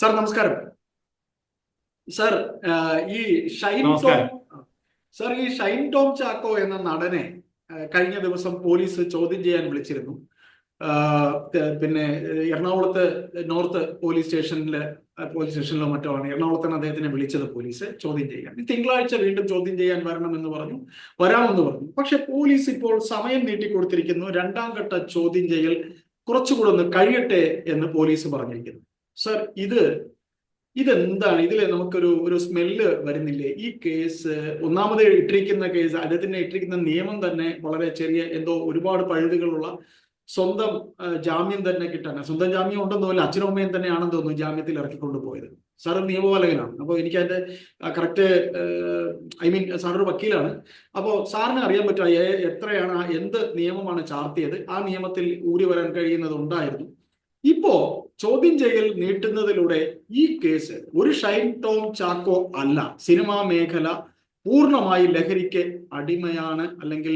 Sir നമസ്കാരം. Sir ഈ Shine Tom sir ഈ ഷൈൻ ടോം ചാക്കോ എന്ന നടനെ കഴിഞ്ഞ ദിവസം പോലീസ് ചോദ്യം ചെയ്യാൻ വിളിച്ചിരുന്നു. പിന്നെ എറണാകുളത്ത് നോർത്ത് പോലീസ് സ്റ്റേഷനിൽ പോലീസ് സ്റ്റേഷനിലോ മറ്റോ ആണ്. എറണാകുളത്താണ് അദ്ദേഹത്തിനെ വിളിച്ചത് പോലീസ് ചോദ്യം ചെയ്യാൻ. തിങ്കളാഴ്ച വീണ്ടും ചോദ്യം ചെയ്യാൻ വരണമെന്ന് പറഞ്ഞു വരാമെന്ന് പറഞ്ഞു. പക്ഷെ പോലീസ് ഇപ്പോൾ സമയം നീട്ടിക്കൊടുത്തിരിക്കുന്നു. രണ്ടാം ഘട്ട ചോദ്യം ചെയ്യൽ കുറച്ചുകൂടെ ഒന്ന് കഴിയട്ടെ എന്ന് പോലീസ് പറഞ്ഞിരിക്കുന്നു. സർ ഇത് ഇതെന്താണ്? ഇതിൽ നമുക്കൊരു ഒരു സ്മെല്ല് വരുന്നില്ലേ? ഈ കേസ് ഒന്നാമത് ഇട്ടിരിക്കുന്ന കേസ് അദ്ദേഹത്തിന് ഇട്ടിരിക്കുന്ന നിയമം തന്നെ വളരെ ചെറിയ എന്തോ ഒരുപാട് പഴുതുകളുള്ള സ്വന്തം ജാമ്യം തന്നെ കിട്ടാൻ സ്വന്തം ജാമ്യം ഉണ്ടെന്നല്ല അച്ഛനും അമ്മയും തന്നെയാണെന്ന് തോന്നുന്നു ജാമ്യത്തിൽ ഇറക്കിക്കൊണ്ട് പോയത്. സാർ നിയമപാലകനാണ്. അപ്പോൾ എനിക്ക് അതിന്റെ കറക്റ്റ് ഐ മീൻ സാറൊരു വക്കീലാണ്. അപ്പോൾ സാറിന് അറിയാൻ പറ്റുക എത്രയാണ് എന്ത് നിയമമാണ് ചാർത്തിയത്? ആ നിയമത്തിൽ ഊരി വരാൻ കഴിയുന്നത് ഉണ്ടായിരുന്നു. ഇപ്പോ ചോദ്യം ചെയ്യൽ നീട്ടുന്നതിലൂടെ ഈ കേസ് ഒരു ഷൈൻ ടോം ചാക്കോ അല്ല. സിനിമാ മേഖല പൂർണമായി ലഹരിക്ക് അടിമയാണ് അല്ലെങ്കിൽ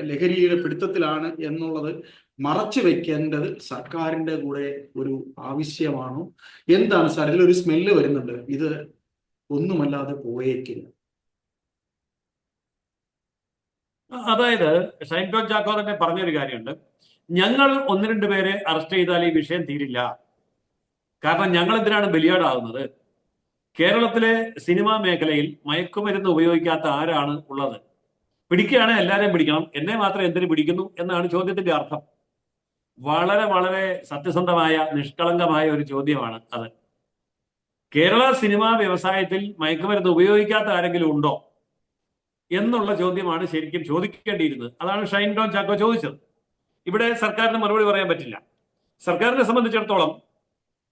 ലഹരിയുടെ പിടുത്തത്തിലാണ് എന്നുള്ളത് മറച്ചു വെക്കേണ്ടത് സർക്കാരിന്റെ കൂടെ ഒരു ആവശ്യമാണോ? എന്താണ് സാർ? ഒരു സ്മെല്ല് വരുന്നുണ്ട്. ഇത് ഒന്നുമല്ലാതെ പോയേക്കില്ല. അതായത് ഷൈൻ ടോം ചാക്കോ തന്നെ പറഞ്ഞൊരു കാര്യമുണ്ട്. ഞങ്ങൾ ഒന്ന് രണ്ട് പേരെ അറസ്റ്റ് ചെയ്താൽ ഈ വിഷയം തീരില്ല. കാരണം ഞങ്ങൾ എന്തിനാണ് ബലിയാടാകുന്നത്? കേരളത്തിലെ സിനിമാ മേഖലയിൽ മയക്കുമരുന്ന് ഉപയോഗിക്കാത്ത ആരാണ് ഉള്ളത്? പിടിക്കുകയാണെങ്കിൽ എല്ലാവരെയും പിടിക്കണം. എന്നെ മാത്രം എന്തിനു പിടിക്കുന്നു എന്നാണ് ചോദ്യത്തിന്റെ അർത്ഥം. വളരെ വളരെ സത്യസന്ധമായ നിഷ്കളങ്കമായ ഒരു ചോദ്യമാണ് അത്. കേരള സിനിമാ വ്യവസായത്തിൽ മയക്കുമരുന്ന് ഉപയോഗിക്കാത്ത ആരെങ്കിലും ഉണ്ടോ? എന്നുള്ള ചോദ്യമാണ് ശരിക്കും ചോദിക്കേണ്ടിയിരുന്നത്. അതാണ് ഷൈൻ ഡോൺ ചാക്കോ ചോദിച്ചത്. ഇവിടെ സർക്കാരിന് മറുപടി പറയാൻ പറ്റില്ല. സർക്കാരിനെ സംബന്ധിച്ചിടത്തോളം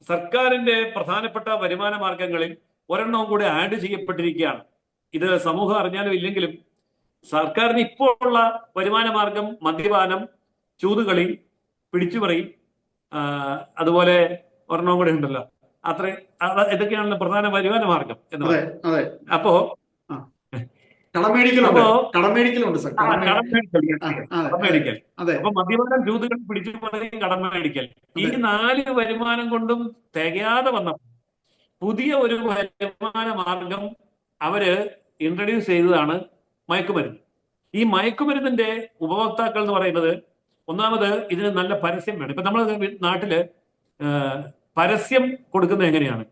സർക്കാരിന്റെ പ്രധാനപ്പെട്ട വരുമാന മാർഗങ്ങളിൽ ഒരെണ്ണവും കൂടെ ആഡ് ചെയ്യപ്പെട്ടിരിക്കുകയാണ്. ഇത് സമൂഹം അറിഞ്ഞാലും ഇല്ലെങ്കിലും സർക്കാരിന് ഇപ്പോൾ ഉള്ള വരുമാന മാർഗം മദ്യപാനം ചൂതുകളി പിടിച്ചുപറി അതുപോലെ ഒരെണ്ണവും കൂടെ ഉണ്ടല്ലോ. അത്ര അത് ഇതൊക്കെയാണല്ലോ പ്രധാന വരുമാന മാർഗം എന്ന് പറയുന്നത്. അപ്പോ കടമേടിക്കലുണ്ട്. അപ്പോ കടമേടിക്കലുണ്ട് സാർ. ആ, കടമേ- കടം മേടിക്കൽ. അതെ അപ്പൊ മദ്യപാനം ജൂതുകൾ പിടിച്ചു പറയും കടം മേടിക്കൽ ഈ നാല് വരുമാനം കൊണ്ടും തികയാതെ വന്ന പുതിയ ഒരു വരുമാന മാർഗം അവർ ഇൻട്രൊഡ്യൂസ് ചെയ്തതാണ് മയക്കുമരുന്ന്. ഈ മയക്കുമരുന്നിന്റെ ഉപഭോക്താക്കൾ എന്ന് പറയുന്നത് ഒന്നാമത് ഇതിന് നല്ല പരസ്യം വേണം. ഇപ്പൊ നമ്മൾ നാട്ടിൽ പരസ്യം കൊടുക്കുന്നത് എങ്ങനെയാണ്?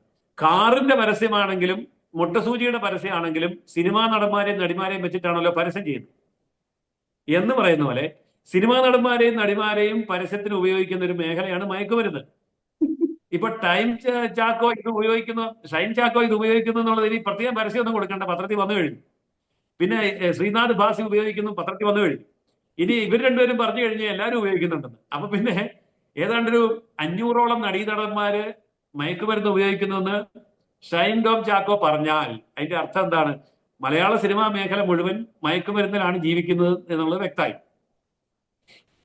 കാറിന്റെ പരസ്യമാണെങ്കിലും മുട്ടസൂചിയുടെ പരസ്യമാണെങ്കിലും സിനിമാ നടന്മാരെയും നടിമാരെയും വെച്ചിട്ടാണല്ലോ പരസ്യം ചെയ്യുന്നത്. എന്ന് പറയുന്ന പോലെ സിനിമാ നടന്മാരെയും നടിമാരെയും പരസ്യത്തിന് ഉപയോഗിക്കുന്ന ഒരു മേഖലയാണ് മയക്കുമരുന്ന്. ഇപ്പൊ ടൈം ചാക്കോ ഇത് ഉപയോഗിക്കുന്നു ഷൈൻ ചാക്കോ ഇത് ഉപയോഗിക്കുന്നു എന്നുള്ളത് ഇനി പ്രത്യേകം പരസ്യമൊന്നും കൊടുക്കേണ്ട പത്രത്തിൽ വന്നു കഴിഞ്ഞു. പിന്നെ ശ്രീനാഥ് ഭാസി ഉപയോഗിക്കുന്നു പത്രത്തിൽ വന്നു കഴിഞ്ഞു. ഇനി ഇവർ രണ്ടുപേരും പറഞ്ഞു കഴിഞ്ഞാൽ എല്ലാവരും ഉപയോഗിക്കുന്നുണ്ടെന്ന്. അപ്പൊ പിന്നെ ഏതാണ്ടൊരു അഞ്ഞൂറോളം നടീനടന്മാര് മയക്കുമരുന്ന് ഉപയോഗിക്കുന്നുവെന്ന് ഷൈൻ ടോം ചാക്കോ പറഞ്ഞാൽ അതിന്റെ അർത്ഥം എന്താണ്? മലയാള സിനിമാ മേഖല മുഴുവൻ മയക്കുമരുന്നിലാണ് ജീവിക്കുന്നത് എന്നുള്ളത് വ്യക്തമായി.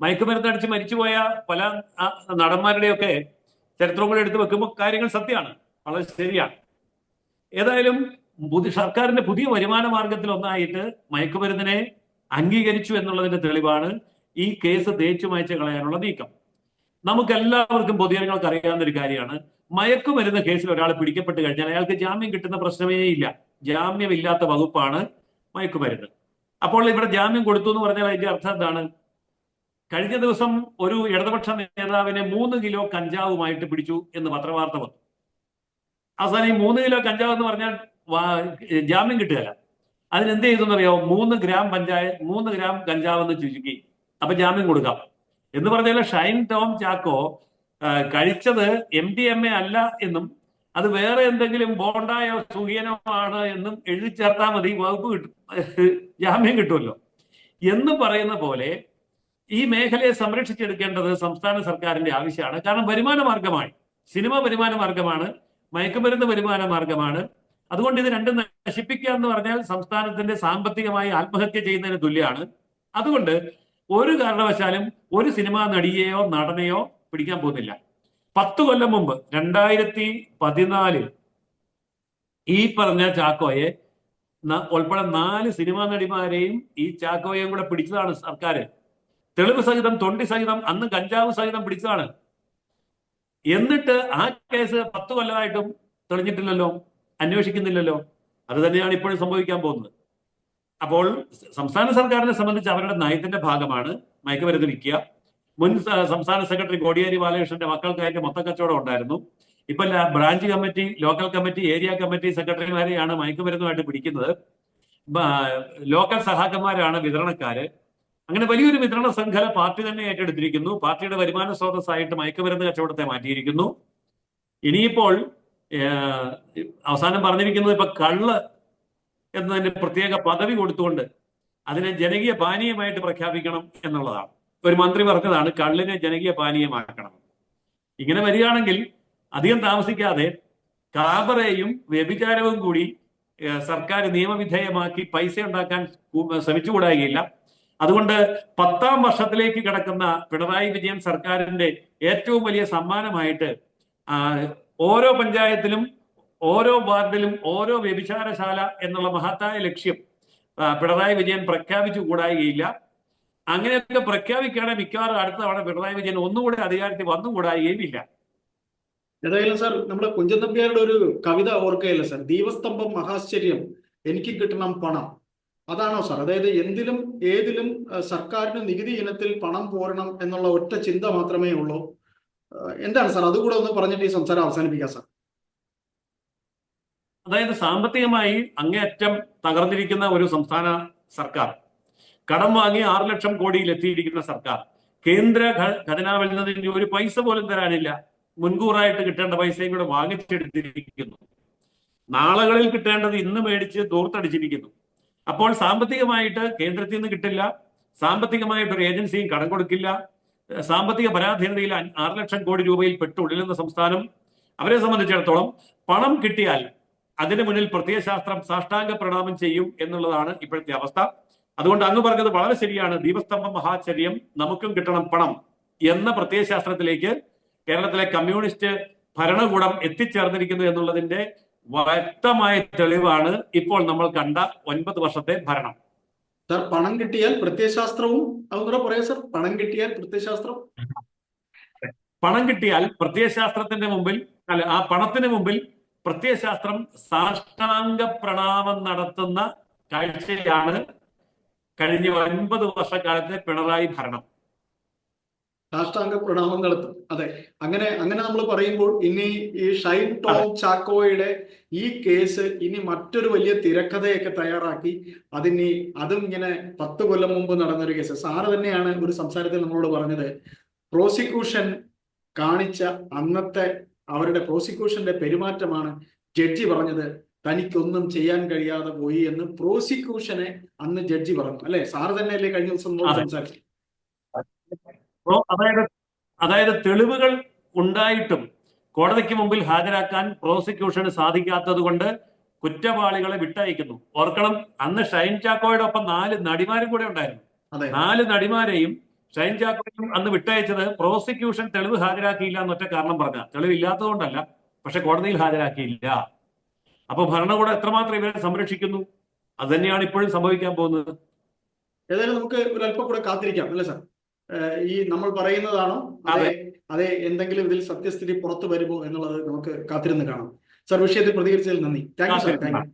മയക്കുമരുന്ന് അടിച്ച് മരിച്ചുപോയ പല നടന്മാരുടെയൊക്കെ ചരിത്രം കൂടെ എടുത്ത് വെക്കുമ്പോൾ കാര്യങ്ങൾ സത്യമാണ്. വളരെ ശരിയാണ്. ഏതായാലും പുതിയ സർക്കാരിന്റെ പുതിയ വരുമാന മാർഗത്തിൽ ഒന്നായിട്ട് മയക്കുമരുന്നിനെ അംഗീകരിച്ചു എന്നുള്ളതിന്റെ തെളിവാണ് ഈ കേസ് തേച്ചു മായ്ച്ചു കളയാനുള്ള നീക്കം. നമുക്ക് എല്ലാവർക്കും പൊതുജനങ്ങൾക്ക് അറിയാവുന്ന ഒരു കാര്യമാണ്. മയക്കുമരുന്ന് കേസിൽ ഒരാൾ പിടിക്കപ്പെട്ട് കഴിഞ്ഞാൽ അയാൾക്ക് ജാമ്യം കിട്ടുന്ന പ്രശ്നമേ ഇല്ല. ജാമ്യമില്ലാത്ത വകുപ്പാണ് മയക്കുമരുന്ന്. അപ്പോൾ ഇവിടെ ജാമ്യം കൊടുത്തു എന്ന് പറഞ്ഞാൽ അതിന്റെ അർത്ഥം എന്താണ്? കഴിഞ്ഞ ദിവസം ഒരു ഇടതുപക്ഷ നേതാവിനെ മൂന്ന് കിലോ കഞ്ചാവുമായിട്ട് പിടിച്ചു എന്ന് പത്രവാർത്ത വന്നു. അവസാനം ഈ മൂന്ന് കിലോ കഞ്ചാവ് എന്ന് പറഞ്ഞാൽ ജാമ്യം കിട്ടുകയല്ല. അതിന് എന്ത് ചെയ്തു എന്നറിയാമോ മൂന്ന് ഗ്രാം പഞ്ചായത്ത് മൂന്ന് ഗ്രാം കഞ്ചാവ് എന്ന് ചുരുക്കി. അപ്പൊ ജാമ്യം കൊടുക്കാം. എന്ന് പറഞ്ഞാൽ ഷൈൻ ടോം ചാക്കോ കഴിച്ചത് എം ഡി എം എ അല്ല എന്നും അത് വേറെ എന്തെങ്കിലും ബോണ്ടായോ സുഖീനോ ആണ് എന്നും എഴുതി ചേർത്താൽ മതി വകുപ്പ് കിട്ടും ജാമ്യം കിട്ടുമല്ലോ. എന്ന് പറയുന്ന പോലെ ഈ മേഖലയെ സംരക്ഷിച്ചെടുക്കേണ്ടത് സംസ്ഥാന സർക്കാരിന്റെ ആവശ്യമാണ്. കാരണം വരുമാന മാർഗമാണ് സിനിമ വരുമാന മാർഗമാണ് മയക്കുമരുന്ന് വരുമാന മാർഗമാണ്. അതുകൊണ്ട് ഇത് രണ്ടും നശിപ്പിക്കുക എന്ന് പറഞ്ഞാൽ സംസ്ഥാനത്തിന്റെ സാമ്പത്തികമായി ആത്മഹത്യ ചെയ്യുന്നതിന് തുല്യമാണ്. അതുകൊണ്ട് ഒരു കാരണവശാലും ഒരു സിനിമാ നടിയെയോ നടനെയോ പിടിക്കാൻ പോകുന്നില്ല. പത്ത് കൊല്ലം മുമ്പ് രണ്ടായിരത്തി പതിനാലിൽ ഈ പറഞ്ഞ ചാക്കോയെ ഉൾപ്പെടെ നാല് സിനിമാ നടിമാരെയും ഈ ചാക്കോയെയും കൂടെ പിടിച്ചതാണ് സർക്കാർ തെളിവ് സഹിതം തൊണ്ടി സഹിതം അന്ന് കഞ്ചാവ് സഹിതം പിടിച്ചതാണ്. എന്നിട്ട് ആ കേസ് പത്ത് കൊല്ലമായിട്ടും തെളിഞ്ഞിട്ടില്ലല്ലോ അന്വേഷിക്കുന്നില്ലല്ലോ. അത് തന്നെയാണ് ഇപ്പോഴും സംഭവിക്കാൻ പോകുന്നത്. അപ്പോൾ സംസ്ഥാന സർക്കാരിനെ സംബന്ധിച്ച് അവരുടെ നയത്തിന്റെ ഭാഗമാണ് മയക്കുമരുന്ന് വിൽക്കുക. മുൻ സംസ്ഥാന സെക്രട്ടറി കോടിയേരി ബാലകൃഷ്ണന്റെ മക്കൾക്ക് അതിന്റെ മൊത്ത കച്ചവടം ഉണ്ടായിരുന്നു. ഇപ്പൊ branch committee local committee area committee സെക്രട്ടറിമാരെയാണ് മയക്കുമരുന്നുമായിട്ട് പിടിക്കുന്നത്. ലോക്കൽ സഹാക്കന്മാരാണ് വിതരണക്കാര്. അങ്ങനെ വലിയൊരു വിതരണ ശൃംഖല പാർട്ടി തന്നെ ഏറ്റെടുത്തിരിക്കുന്നു. പാർട്ടിയുടെ വരുമാന സ്രോതസ്സായിട്ട് മയക്കുമരുന്ന് കച്ചവടത്തെ മാറ്റിയിരിക്കുന്നു. ഇനിയിപ്പോൾ അവസാനം പറഞ്ഞിരിക്കുന്നത് ഇപ്പൊ കള്ള് എന്നതിന് പ്രത്യേക പദവി കൊടുത്തുകൊണ്ട് അതിനെ ജനകീയ പാനീയമായിട്ട് പ്രഖ്യാപിക്കണം എന്നുള്ളതാണ്. ഒരു മന്ത്രി പറഞ്ഞതാണ് കള്ളിനെ ജനകീയ പാനീയമാക്കണം. ഇങ്ങനെ വരികയാണെങ്കിൽ അധികം താമസിക്കാതെ കാബറയും വ്യഭിചാരവും കൂടി സർക്കാർ നിയമവിധേയമാക്കി പൈസ ഉണ്ടാക്കാൻ ശ്രമിച്ചുകൂടായില്ല. അതുകൊണ്ട് പത്താം വർഷത്തിലേക്ക് കിടക്കുന്ന പിണറായി വിജയൻ സർക്കാരിന്റെ ഏറ്റവും വലിയ സമ്മാനമായിട്ട് ഓരോ പഞ്ചായത്തിലും ഓരോ വാർഡിലും ഓരോ വ്യഭിചാരശാല എന്നുള്ള മഹത്തായ ലക്ഷ്യം പിണറായി വിജയൻ പ്രഖ്യാപിച്ചു കൂടായികയില്ല. അങ്ങനെയൊക്കെ പ്രഖ്യാപിക്കുകയാണെങ്കിൽ മിക്കവാറും അടുത്ത തവണ പിണറായി വിജയൻ ഒന്നുകൂടെ അധികാരത്തിൽ വന്നുകൂടായികയും ഇല്ല ഏതായാലും സാർ നമ്മുടെ കുഞ്ചൻ നമ്പ്യാരുടെ ഒരു കവിത ഓർക്കുകയല്ല സാർ. ദീപസ്തംഭം മഹാശ്ചര്യം എനിക്ക് കിട്ടണം പണം. അതാണോ സാർ? അതായത് എന്തിലും ഏതിലും സർക്കാരിന് നികുതി ഇനത്തിൽ പണം പോരണം എന്നുള്ള ഒറ്റ ചിന്ത മാത്രമേ ഉള്ളൂ. എന്താണ് സാർ? അതുകൂടെ ഒന്ന് പറഞ്ഞിട്ട് ഈ സംസാരം അവസാനിപ്പിക്കാം സാർ. അതായത് സാമ്പത്തികമായി അങ്ങേയറ്റം തകർന്നിരിക്കുന്ന ഒരു സംസ്ഥാന സർക്കാർ. കടം വാങ്ങി ആറ് ലക്ഷം കോടിയിൽ എത്തിയിരിക്കുന്ന സർക്കാർ. കേന്ദ്ര ഖജനാവിൽ നിന്ന് ഒരു പൈസ പോലും തരാനില്ല. മുൻകൂറായിട്ട് കിട്ടേണ്ട പൈസയും കൂടെ വാങ്ങിച്ചെടുത്തിരിക്കുന്നു. നാളുകളിൽ കിട്ടേണ്ടത് ഇന്ന് മേടിച്ച് ദൂർത്തടിച്ചിരിക്കുന്നു. അപ്പോൾ സാമ്പത്തികമായിട്ട് കേന്ദ്രത്തിൽ നിന്ന് കിട്ടില്ല. സാമ്പത്തികമായിട്ട് ഒരു ഏജൻസിയും കടം കൊടുക്കില്ല. സാമ്പത്തിക പരാധീനതയിൽ ആറ് ലക്ഷം കോടി രൂപയിൽ പെട്ടുള്ളിലെന്ന സംസ്ഥാനം. അവരെ സംബന്ധിച്ചിടത്തോളം പണം കിട്ടിയാൽ അതിന് മുന്നിൽ പ്രത്യയശാസ്ത്രം സാഷ്ടാംഗ പ്രണാമം ചെയ്യും എന്നുള്ളതാണ് ഇപ്പോഴത്തെ അവസ്ഥ. അതുകൊണ്ട് അങ്ങ് പറഞ്ഞത് വളരെ ശരിയാണ്. ദീപസ്തംഭം മഹാചര്യം നമുക്കും കിട്ടണം പണം എന്ന പ്രത്യയശാസ്ത്രത്തിലേക്ക് കേരളത്തിലെ കമ്മ്യൂണിസ്റ്റ് ഭരണകൂടം എത്തിച്ചേർന്നിരിക്കുന്നു എന്നുള്ളതിന്റെ വ്യക്തമായ തെളിവാണ് ഇപ്പോൾ നമ്മൾ കണ്ട ഒൻപത് വർഷത്തെ ഭരണം. സർ പണം കിട്ടിയാൽ പ്രത്യയശാസ്ത്രവും അതുകൂടെ പറയാം സാർ. പണം കിട്ടിയാൽ പ്രത്യയശാസ്ത്രം. പണം കിട്ടിയാൽ പ്രത്യയശാസ്ത്രത്തിന്റെ മുമ്പിൽ അല്ല ആ പണത്തിന് മുമ്പിൽ പ്രത്യയശാസ്ത്രം സാഷ്ടാംഗ പ്രണാമം നടത്തുന്ന കാഴ്ചയാണ് കഴിഞ്ഞ ഒൻപത് വർഷക്കാലത്തെ പിണറായി ഭരണം. സാഷ്ടാംഗ പ്രണാമം നടത്തും. അതെ. അങ്ങനെ അങ്ങനെ നമ്മൾ പറയുമ്പോൾ ഇനി ഈ ഷൈൻ ടോം ചാക്കോയുടെ ഈ കേസ് ഇനി മറ്റൊരു വലിയ തിരക്കഥയൊക്കെ തയ്യാറാക്കി അതിനി അതും ഇങ്ങനെ പത്ത് കൊല്ലം മുമ്പ് നടന്നൊരു കേസ്. സാറ് തന്നെയാണ് ഒരു സംസാരത്തിൽ നമ്മളോട് പറഞ്ഞത്. പ്രോസിക്യൂഷൻ കാണിച്ച അന്നത്തെ അവരുടെ പ്രോസിക്യൂഷന്റെ പെരുമാറ്റമാണ് ജഡ്ജി പറഞ്ഞത് തനിക്കൊന്നും ചെയ്യാൻ കഴിയാതെ പോയി എന്ന് പ്രോസിക്യൂഷനെ അന്ന് ജഡ്ജി പറഞ്ഞു. അല്ലെ? സാറ് തന്നെയല്ലേ കഴിഞ്ഞ ദിവസം സംസാരിച്ചു അതെ. അതായത് അതായത് തെളിവുകൾ ഉണ്ടായിട്ടും കോടതിക്ക് മുമ്പിൽ ഹാജരാക്കാൻ പ്രോസിക്യൂഷന് സാധിക്കാത്തത് കൊണ്ട് കുറ്റവാളികളെ വിട്ടയക്കുന്നു. ഓർക്കണം അന്ന് ഷൈൻ ചാക്കോയുടെ ഒപ്പം നാല് നടിമാരും കൂടെ ഉണ്ടായിരുന്നു. നാല് നടിമാരെയും ഷൈൻ ചാക്കോയും അന്ന് വിട്ടയച്ചത് പ്രോസിക്യൂഷൻ തെളിവ് ഹാജരാക്കിയില്ല എന്നൊറ്റ കാരണം പറഞ്ഞ. തെളിവില്ലാത്തതുകൊണ്ടല്ല പക്ഷെ കോടതിയിൽ ഹാജരാക്കിയില്ല. അപ്പൊ ഭരണകൂടം എത്രമാത്രം ഇവരെ സംരക്ഷിക്കുന്നു? അത് തന്നെയാണ് ഇപ്പോഴും സംഭവിക്കാൻ പോകുന്നത്. ഏതായാലും നമുക്ക് ഒരു അല്പം കൂടെ കാത്തിരിക്കാം അല്ലേ സാർ? ഈ നമ്മൾ പറയുന്നതാണോ? അതെ. അതെ എന്തെങ്കിലും ഇതിൽ സത്യസ്ഥിതി പുറത്തു വരുമോ എന്നുള്ളത് നമുക്ക് കാത്തിരുന്ന് കാണാം. സർ വിഷയത്തിൽ പ്രതികരിച്ചതിൽ നന്ദി. Thank you sir thank you.